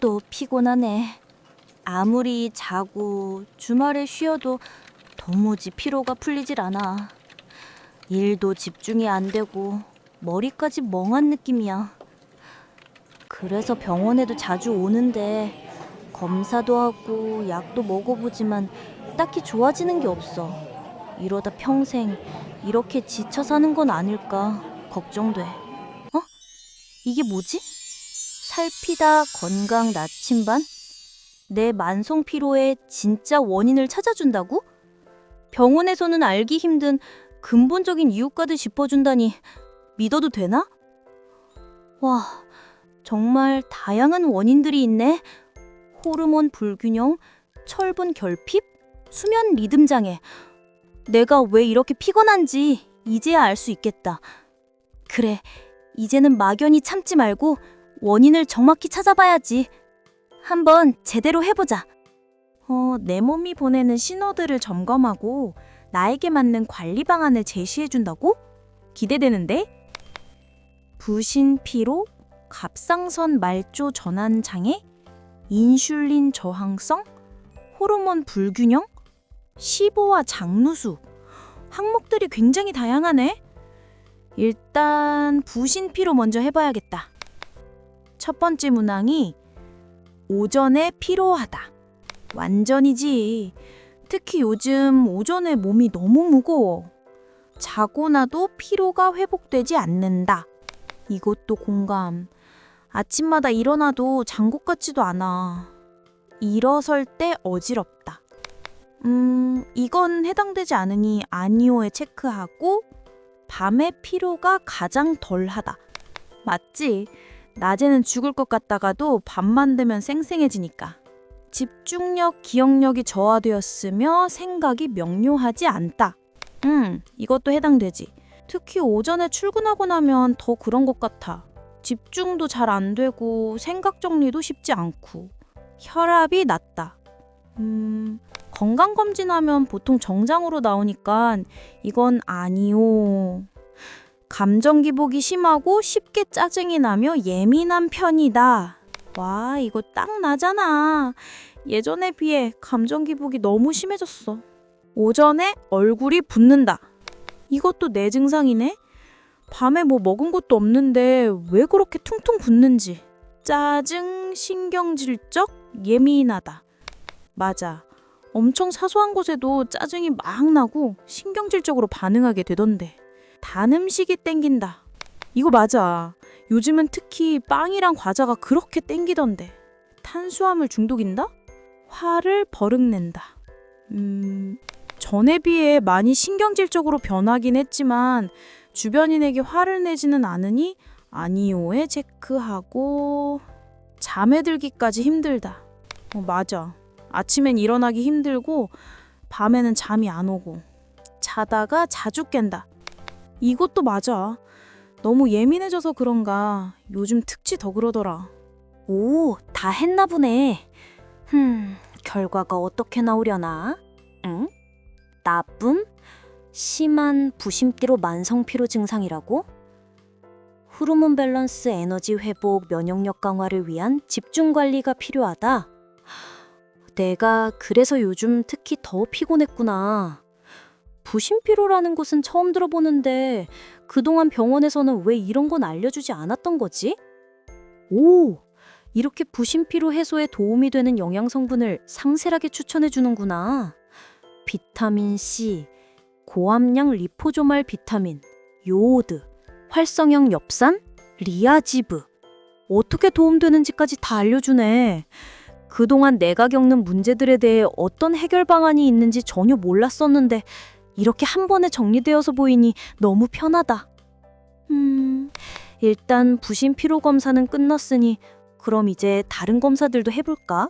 또 피곤하네. 아무리 자고 주말에 쉬어도 도무지 피로가 풀리질 않아. 일도 집중이 안 되고 머리까지 멍한 느낌이야. 그래서 병원에도 자주 오는데 검사도 하고 약도 먹어보지만 딱히 좋아지는 게 없어. 이러다 평생 이렇게 지쳐 사는 건 아닐까 걱정돼. 어? 이게 뭐지? 살피다 건강 나침반? 내 만성 피로의 진짜 원인을 찾아준다고? 병원에서는 알기 힘든 근본적인 이유까지 짚어준다니 믿어도 되나? 와, 정말 다양한 원인들이 있네. 호르몬 불균형, 철분 결핍, 수면 리듬 장애. 내가 왜 이렇게 피곤한지 이제야 알 수 있겠다. 그래, 이제는 막연히 참지 말고 원인을 정확히 찾아봐야지. 한번 제대로 해보자. 어, 내 몸이 보내는 신호들을 점검하고 나에게 맞는 관리 방안을 제시해 준다고? 기대되는데? 부신 피로, 갑상선 말조 전환 장애, 인슐린 저항성, 호르몬 불균형, 시보와 장누수. 항목들이 굉장히 다양하네. 일단 부신 피로 먼저 해봐야겠다. 첫 번째 문항이 오전에 피로하다. 완전이지. 특히 요즘 오전에 몸이 너무 무거워. 자고 나도 피로가 회복되지 않는다. 이것도 공감. 아침마다 일어나도 잔것 같지도 않아. 일어설 때 어지럽다. 음, 이건 해당되지 않으니 아니오에 체크하고 밤에 피로가 가장 덜하다. 맞지? 낮에는 죽을 것 같다가도 밤만 되면 쌩쌩해지니까. 집중력, 기억력이 저하되었으며 생각이 명료하지 않다. 음, 이것도 해당되지. 특히 오전에 출근하고 나면 더 그런 것 같아. 집중도 잘 안 되고 생각 정리도 쉽지 않고 혈압이 낮다. 음, 건강 검진하면 보통 정상으로 나오니까 이건 아니오. 감정 기복이 심하고 쉽게 짜증이 나며 예민한 편이다. 와, 이거 딱 나잖아. 예전에 비해 감정 기복이 너무 심해졌어. 오전에 얼굴이 붓는다. 이것도 내 증상이네. 밤에 뭐 먹은 것도 없는데 왜 그렇게 퉁퉁 붓는지. 짜증, 신경질적, 예민하다. 맞아. 엄청 사소한 곳에도 짜증이 막 나고 신경질적으로 반응하게 되던데. 단 음식이 땡긴다. 이거 맞아. 요즘은 특히 빵이랑 과자가 그렇게 땡기던데. 탄수화물 중독인다? 화를 버릇낸다. 음, 전에 비해 많이 신경질적으로 변하긴 했지만 주변인에게 화를 내지는 않으니 아니오에 체크하고 잠에 들기까지 힘들다. 어, 맞아. 아침엔 일어나기 힘들고 밤에는 잠이 안 오고 자다가 자주 깬다. 이것도 맞아. 너무 예민해져서 그런가 요즘 특히 더 그러더라. 오, 다 했나 보네. 흠, 결과가 어떻게 나오려나? 응? 나쁨? 심한 부심기로 만성 피로 증상이라고? 호르몬 밸런스 에너지 회복 면역력 강화를 위한 집중 관리가 필요하다. 내가 그래서 요즘 특히 더 피곤했구나. 부심피로라는 것은 처음 들어보는데 그동안 병원에서는 왜 이런 건 알려주지 않았던 거지? 오, 이렇게 부심피로 해소에 도움이 되는 영양 성분을 상세하게 추천해 주는구나. 비타민 C, 고함량 리포조말 비타민, 요오드, 활성형 엽산, 리아지브. 어떻게 도움되는지까지 다 알려주네. 그동안 내가 겪는 문제들에 대해 어떤 해결 방안이 있는지 전혀 몰랐었는데 이렇게 한 번에 정리되어서 보이니 너무 편하다. 음, 일단 부신 피로 검사는 끝났으니 그럼 이제 다른 검사들도 해볼까?